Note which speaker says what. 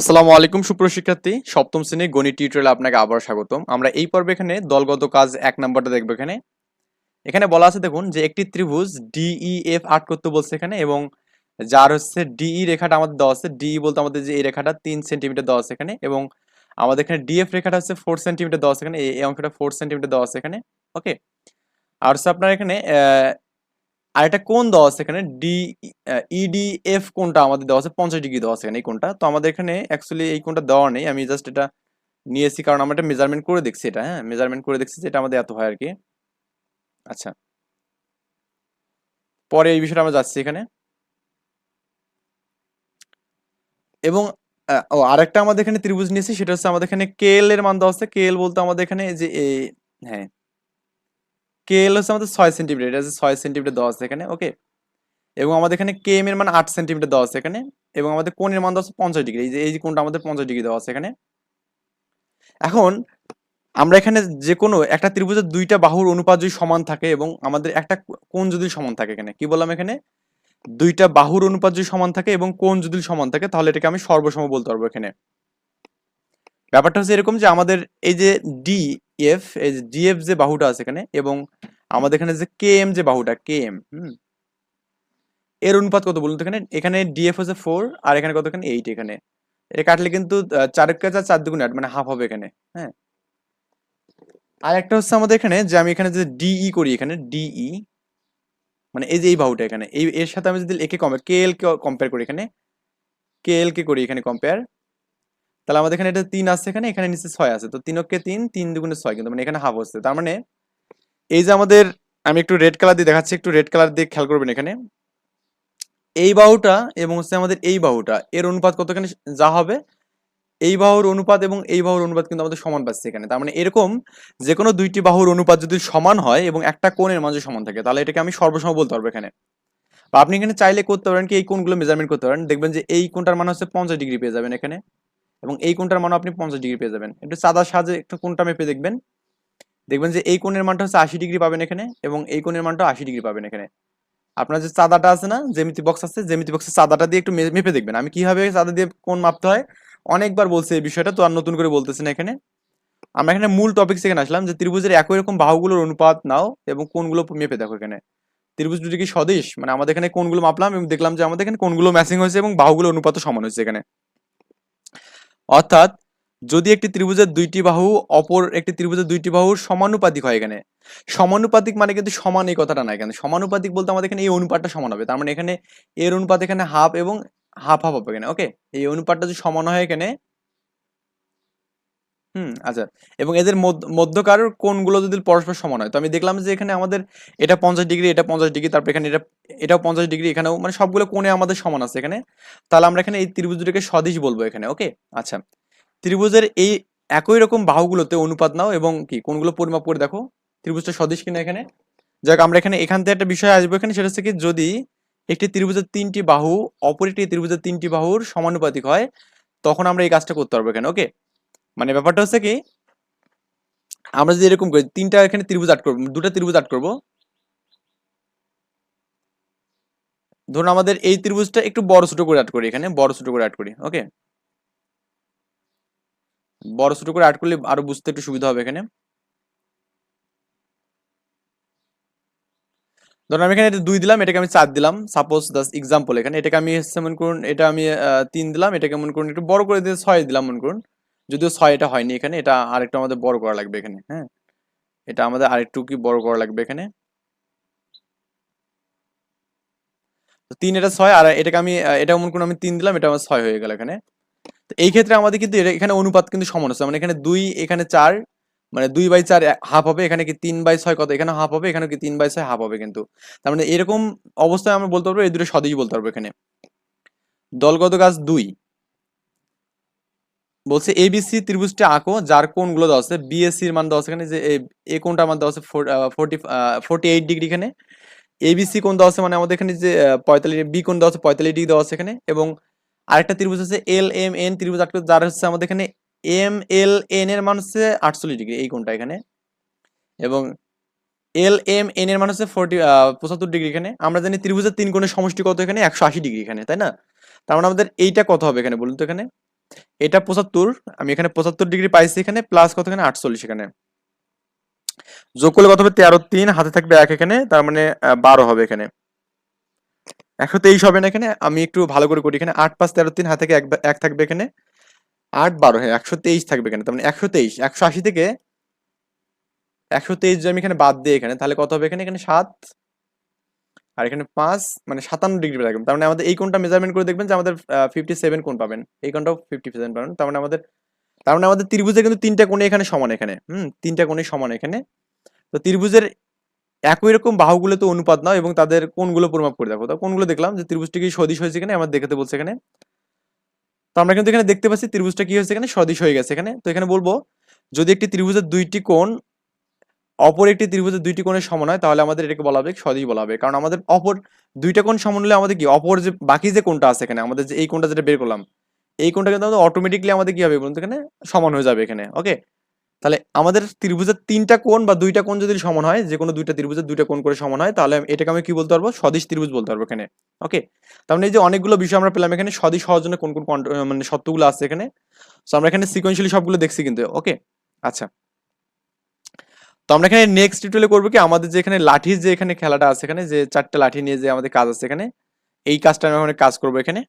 Speaker 1: আসসালামু আলাইকুম সুপ্রশিক্ষার্থী সপ্তম শ্রেণির গণিত টিউটোরিয়ালে আপনাকে আবার স্বাগতম। আমরা এই পর্বে এখানে দলগত কাজ এক নাম্বারটা দেখব এখানে। এখানে বলা আছে দেখুন যে একটি ত্রিভুজ ডিই এফ আট করতে বলছে এখানে এবং যার হচ্ছে ডিই রেখাটা আমাদের দেওয়া আছে। ডিই বলতে আমাদের যে এই রেখাটা তিন সেন্টিমিটার দেওয়া আছে এখানে এবং আমাদের এখানে ডিএফ রেখাটা হচ্ছে ফোর সেন্টিমিটার দেওয়া আছে এখানে। এই অংশটা ফোর সেন্টিমিটার দেওয়া আছে এখানে। ওকে আর হচ্ছে আপনার এখানে আহ, আরেকটা কোন দেওয়া আছে এখানে? ডি ইডিএফ কোনটা আমাদের দেওয়া আছে? পঞ্চাশ ডিগ্রি দেওয়া আছে এখানে এই কোনটা। তো আমাদের এখানে অ্যাকচুয়ালি এই কোনটা দেওয়া নেই। আমি জাস্ট এটা নিয়েছি কারণ আমরা এটা মেজারমেন্ট করে দেখছি এটা হ্যাঁ? মেজারমেন্ট করে দেখছি যে এটা আমাদের এত হয় আর কি। আচ্ছা। পরে এই বিষয়টা আমরা যাচ্ছি এখানে। এবং ও আরেকটা আমাদের এখানে ত্রিভুজ নিয়েছি সেটা হচ্ছে আমাদের এখানে কেএল এর মান দেওয়া আছে। কেএল বলতে আমাদের এখানে যে এই হ্যাঁ কেএল হচ্ছে আমাদের ছয় সেন্টিমিটার এটা হচ্ছে ছয় সেন্টিমিটার দেওয়া আছে এখানে ওকে এবং আমাদের এখানে কেএম এর মান আট সেন্টিমিটার দেওয়া আছে এখানে, এবং আমাদের কোণের মান দেওয়া আছে পঞ্চাশ ডিগ্রি এই যে এই যে কোণটা আমাদের পঞ্চাশ ডিগ্রি দেওয়া আছে এখানে। এখন, আমরা এখানে যে কোনো একটা ত্রিভুজের দুইটা বাহুর অনুপাত যদি সমান থাকে এবং আমাদের একটা কোণ যদি সমান থাকে এখানে, কি বললাম এখানে? দুইটা বাহুর অনুপাত যদি সমান থাকে এবং কোণ যদি সমান থাকে, তাহলে এটাকে আমি সর্বসম বলতে পারব এখানে। ব্যাপারটা হচ্ছে এরকম যে আমাদের এই যে ডি এফ এই যে ডিএফ যে বাহুটা আছে এখানে এবং আমাদের এখানে যে কে এম যে বাহুটা কে এম হুম? এর অনুপাত কত বলুন তো এখানে? এখানে ডিএফ হচ্ছে ফোর আর এখানে কত? এখানে এইট এখানে। এটা কাটলে কিন্তু চারের কাছে চার দুগুণ আট মানে হাফ হবে এখানে হ্যাঁ? আর একটা হচ্ছে আমাদের এখানে যে আমি এখানে যে ডিই করি এখানে ডিই মানে এই যে এই বাহুটা এখানে, এই, এর সাথে আমি যদি একে কম্পেয়ার কে এল কে কম্পেয়ার করি এখানে কে এল কে করি এখানে কম্পেয়ার তাহলে আমাদের এখানে এটা তিন আছে এখানে এখানে নিচে ছয় আছে। তো তিনকে তিন তিন দুগুণে ছয় কিন্তু মানে এখানে হাফ হচ্ছে। তার মানে এই যে আমাদের, আমি একটু রেড কালার দিয়ে দেখাচ্ছি, একটু রেড কালার দিয়ে খেয়াল করবেন এখানে। এই বাহুটা এবং হচ্ছে আমাদের এই বাহুটা, এর অনুপাত কতখানি? যা হবে, এই বাহুর অনুপাত এবং এই বাহুর অনুপাত কিন্তু আমাদের সমান পাচ্ছে এখানে। তার মানে এরকম যে কোনো দুইটি বাহুর অনুপাত যদি সমান হয় এবং একটা কোণের মাঝে সমান থাকে, তাহলে এটাকে আমি সর্বসম বলতে পারব এখানে। বা আপনি এখানে চাইলে করতে পারেন কি, এই কোণগুলো মেজারমেন্ট করতে পারেন। দেখবেন যে এই কোণটার মানে হচ্ছে পঞ্চাশ ডিগ্রি পেয়ে যাবেন এখানে। এবং এই কোণটার মান আপনি পঞ্চাশ ডিগ্রি পেয়ে যাবেন। একটু চাঁদার সাহায্যে একটু কোণটা মেপে দেখবেন। দেখবেন যে এই কোণের মানটা হচ্ছে আশি ডিগ্রি পাবেন এখানে এবং এই কোণের মানটা আশি ডিগ্রি পাবেন এখানে। আপনার যে চাঁদাটা আছে না জেমিতি বক্স আছে জেমিতি বক্সের চাঁদাটা দিয়ে একটু মেপে দেখবেন। আমি কীভাবে চাঁদা দিয়ে কোণ মাপতে হয়? অনেকবার বলছি এই বিষয়টা, তো আর নতুন করে বলতেছি না এখানে। আমরা এখানে মূল টপিক এখানে আসলাম যে ত্রিভুজের একই রকম বাহুগুলোর অনুপাত নাও এবং কোনগুলো মেপে দেখো এখানে। ত্রিভুজ দুটি কি সদিশ মানে আমাদের এখানে কোণগুলো মাপলাম এবং দেখলাম যে আমাদের এখানে কোণগুলো ম্যাচিং হয়েছে এবং বাহুগুলোর অনুপাত সমান হয়েছে এখানে। অর্থাৎ যদি একটি ত্রিভুজের দুইটি বাহু অপর একটি ত্রিভুজের দুইটি বাহু সমানুপাতিক হয় এখানে। সমানুপাতিক মানে কিন্তু সমান এই কথাটা না এখানে। সমানুপাতিক বলতে আমাদের এখানে এই অনুপাতটা সমান হবে। তার মানে এখানে এর অনুপাত এখানে হাফ এবং হাফ হাফ হবে এখানে ওকে এই অনুপাতটা যদি সমান হয় এখানে হুম আচ্ছা। এবং এদের মধ্য- মধ্যকার কোণগুলো যদি পরস্পর সমান হয়, তো আমি দেখলাম যে এখানে আমাদের এটা পঞ্চাশ ডিগ্রি, এটা পঞ্চাশ ডিগ্রি, তারপর এখানে এটা, এটাও পঞ্চাশ ডিগ্রি, এখানেও মানে সবগুলো কোণে আমাদের সমান আছে এখানে। তাহলে আমরা এখানে এই ত্রিভুজ দুটিকে সদিশ বলব এখানে, ওকে? আচ্ছা। ত্রিভুজের এই একই রকম বাহুগুলোতে অনুপাত নাও এবং কি কোনগুলো পরিমাপ করে দেখো, ত্রিভুজটা সদিশ কিনা এখানে? যাক, আমরা এখানে, এখান থেকে একটা বিষয় আসব এখানে, সেটা হচ্ছে কি, যদি একটি ত্রিভুজের তিনটি বাহু অপর একটি ত্রিভুজের তিনটি বাহুর সমানুপাতিক হয়, তখন আমরা এই কাজটা করতে পারব এখানে, ওকে? মানে ব্যাপারটা হচ্ছে কি, আমরা যদি এরকম করি, তিনটা এখানে ত্রিভুজ আট করব, দুটা ত্রিভুজ আট করব। ধরুন আমাদের এই ত্রিভুজটা একটু বড় ছোট করে আট করি এখানে, বড় ছোট করে আট করি ওকে বড় ছোট করে আট করলে আরও বুঝতে একটু সুবিধা হবে এখানে। ধরুন আমি এখানে এটা দুই দিলাম, এটাকে আমি চার দিলাম। সাপোজ দাস এক্সাম্পল এখানে, এটাকে আমি মনে করুন, এটা আমি তিন দিলাম, এটাকে মনে করুন একটু বড় করে দিয়ে ছয় দিলাম মনে করুন। যদিও ছয় এটা হয়নি এখানে, এটা আরেকটু আমাদের বড় করা লাগবে এখানে হ্যাঁ? এটা আমাদের আরেকটু কি বড় করা লাগবে এখানে? তিন এটা ছয়, আর এটাকে আমি এটা মনে করুন আমি তিন দিলাম, এটা আমার ছয় হয়ে গেল এখানে। তো এই ক্ষেত্রে আমাদের কিন্তু এখানে অনুপাত কিন্তু সমান হচ্ছে মানে এখানে দুই, এখানে চার মানে দুই বাই চার হাফ হবে, এখানে কি তিন বাই ছয় কত, এখানে হাফ হবে, এখানে কি তিন বাই ছয় হাফ হবে কিন্তু। তার মানে এরকম অবস্থায় আমরা বলতে পারব, এই দুটো সদিশ বলতে পারব এখানে। দলগত কাজ দুই বলছে এবিসি ত্রিভুজটি আঁকো, যার কোণগুলো দেওয়া আছে বিএসসি এর মান দেওয়া আছে এখানে, যে এ- কোণটার মান দেওয়া আছে ফোরটি ফোরটি এইট ডিগ্রি এখানে। এবিসি কোণ দেওয়া আছে মানে আমাদের এখানে যে পঁয়তাল্লিশ বি কোণ দেওয়া আছে পঁয়তাল্লিশ ডিগ্রি দেওয়া আছে এখানে, এবং আরেকটা ত্রিভুজ আছে এল এম এন ত্রিভুজ আটকে যার হচ্ছে আমাদের এখানে এম এল এন এর মান হচ্ছে আটচল্লিশ ডিগ্রি এই কোণটা এখানে। এবং এল এম এন এর মান হচ্ছে ফোরটি পঁচাত্তর ডিগ্রি এখানে। আমরা জানি ত্রিভুজের তিন কোণের সমষ্টি কত এখানে? একশো আশি ডিগ্রি এখানে, তাই না? তার মানে আমাদের এইটা কত হবে এখানে, বলুন তো এখানে। এটা পঁচাত্তর, আমি এখানে পঁচাত্তর ডিগ্রি পাইছি এখানে প্লাস কত এখানে আটচল্লিশ এখানে। যোগ করলে কত হবে? তেরো, তিন, হাতে থাকবে এক এখানে, তার মানে বারো হবে এখানে। একশো তেইশ হবে না এখানে, আমি একটু ভালো করে করি এখানে। আট পাঁচ তেরো তিন, হাতে থেকে এক থাকবে এখানে। আট বারো হ্যাঁ একশো তেইশ থাকবে এখানে, তার মানে একশো তেইশ, একশো আশি থেকে একশো তেইশ যদি আমি এখানে বাদ দিই এখানে, তাহলে কত হবে এখানে? এখানে সাত আর এখানে পাঁচ মানে সাতান্ন ডিগ্রি থাকবে তার মানে আমাদের এই কোণটা মেজারমেন্ট করে দেখবেন যে আমাদের ফিফটি সেভেন কোন পাবেন। এই কোণটাও ফিফটি সেভেন পাবেন। তার মানে আমাদের, তার মানে আমাদের ত্রিভুজে কিন্তু তিনটা কোণে এখানে সমান এখানে। হুম, তিনটা কোণে সমান এখানে। তো ত্রিভুজের একই রকম বাহুগুলো তো অনুপাত নাও এবং তাদের কোনগুলো পরিমাপ করে দেখো। তো কোণগুলো দেখলাম যে ত্রিভুজটি কি সদিশ হয়েছে এখানে আমার দেখাতে বলছে এখানে। তো আমরা কিন্তু এখানে দেখতে পাচ্ছি ত্রিভুজটা কি হয়েছে এখানে? সদিশ হয়ে গেছে এখানে। তো এখানে বলব, যদি একটি ত্রিভুজের দুইটি কোণ অপর একটি ত্রিভুজের দুইটি কোণের সমান হয়, তাহলে আমাদের এটাকে বলা হবে সদিশ বলা হবে। কারণ আমাদের অপর দুইটা কোণ সমান হলে আমাদের কি? অপর যে বাকি যে কোণটা আছে এখানে, আমাদের যে এই কোণটা যেটা বের করলাম, এই কোণটা কিন্তু আমাদের অটোমেটিকলি আমাদের কি হবে বলুন এখানে? সমান হয়ে যাবে এখানে ওকে তাহলে আমাদের ত্রিভুজের তিনটা কোণ বা দুইটা কোণ যদি সমান হয়, যে কোনো দুইটা ত্রিভুজের দুইটা কোণ করে সমান হয়, তাহলে এটাকে আমি কি বলতে পারব? সদিশ ত্রিভুজ বলতে পারব এখানে ওকে তার মানে এই যে অনেকগুলো বিষয় আমরা পেলাম এখানে, সদিশ হওয়ার জন্য কোন কোন মানে সত্যগুলো আছে এখানে। তো আমরা এখানে সিকোয়েন্সিয়ালি সবগুলো দেখছি কিন্তু ওকে আচ্ছা। তো আমরা এখানে নেক্সট টিউটোরিয়ালে করব কি, আমাদের যে এখানে লাঠির যে এখানে খেলাটা আছে এখানে, যে চারটে লাঠি নিয়ে যে আমাদের কাজ আছে এখানে, এই কাজটা আমি এখানে কাজ করব এখানে।